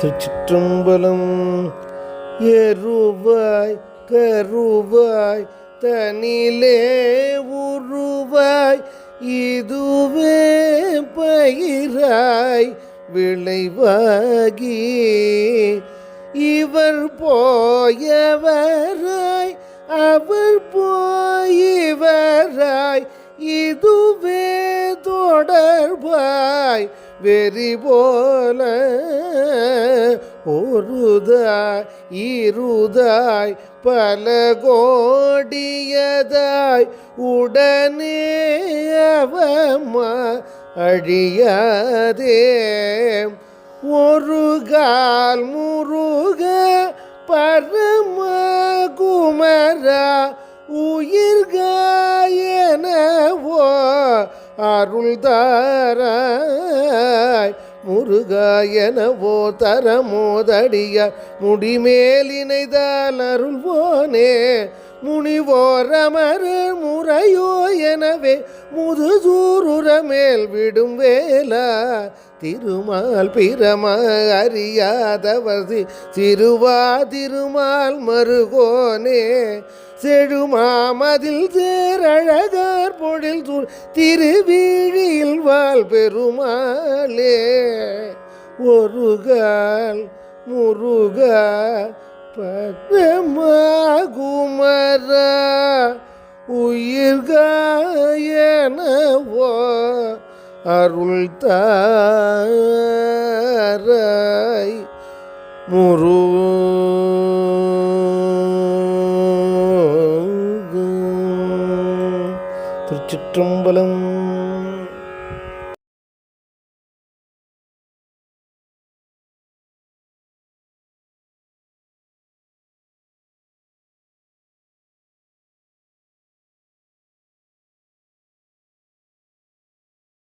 திருச்சிற்றம்பலம் எருவாய் கருவாய் தனிலே உருவாய் இதுவே பயிராய் விளைவாகி. இவர் போயவராய் அவர் போயவராய் இதுவே தொடர்பாய் வெறி போல ஒருதாய் இருதாய் பல கோடியதாய் உடனே அவமா அழியாதே. ஒரு கால் முருக பர அருள் தாராய் முருகாயனவோ தரமோதடிய முடிமேலினைதால் அருள்வோனே முனிவோரமர முறையோ எனவே முதுசூருர மேல் விடும் வேலா திருமால் பிரம அறியாதவசி திருவா திருமால் மருகோனே செழுமாமதில் சேரழகா பொழில் சூழ் திருவீழியில் வாழ் பெருமாளே ஒருகால் முருக பரமகுமரா உயிர்காயனவோ அருள் தாராய் முருக. തൃച്ചിറ്റമ്പലം